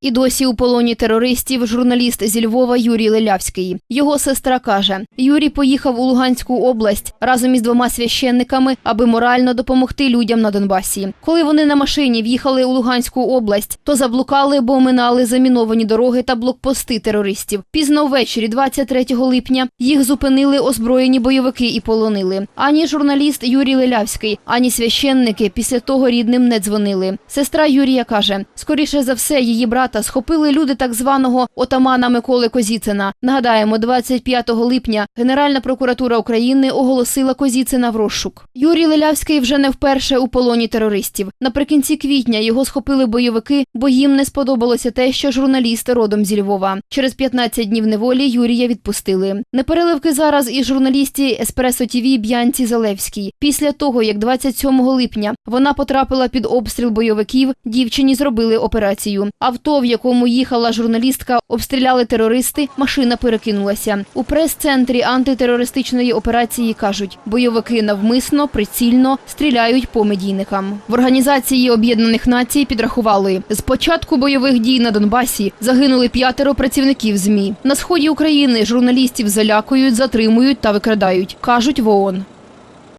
І досі у полоні терористів журналіст зі Львова Юрій Лелявський. Його сестра каже: Юрій поїхав у Луганську область разом із двома священниками, аби морально допомогти людям на Донбасі. Коли вони на машині в'їхали у Луганську область, то заблукали, бо оминали заміновані дороги та блокпости терористів. Пізно ввечері, 23 липня, їх зупинили озброєні бойовики і полонили. Ані журналіст Юрій Лелявський, ані священники після того рідним не дзвонили. Сестра Юрія каже: скоріше за все, її брата схопили люди так званого отамана Миколи Козіцина. Нагадаємо, 25 липня Генеральна прокуратура України оголосила Козіцина в розшук. Юрій Лелявський вже не вперше у полоні терористів. Наприкінці квітня його схопили бойовики, бо їм не сподобалося те, що журналіст родом зі Львова. Через 15 днів неволі Юрія відпустили. Непереливки зараз і журналісті Еспресо ТІВІ Б'янці Залевській. Після того, як 27 липня вона потрапила під обстріл бойовиків, дівчині зробили операцію. В якому їхала журналістка, обстріляли терористи, машина перекинулася. У прес-центрі антитерористичної операції кажуть, бойовики навмисно, прицільно стріляють по медійникам. В організації Об'єднаних Націй підрахували, з початку бойових дій на Донбасі загинули п'ятеро працівників ЗМІ. На сході України журналістів залякують, затримують та викрадають, кажуть в ООН.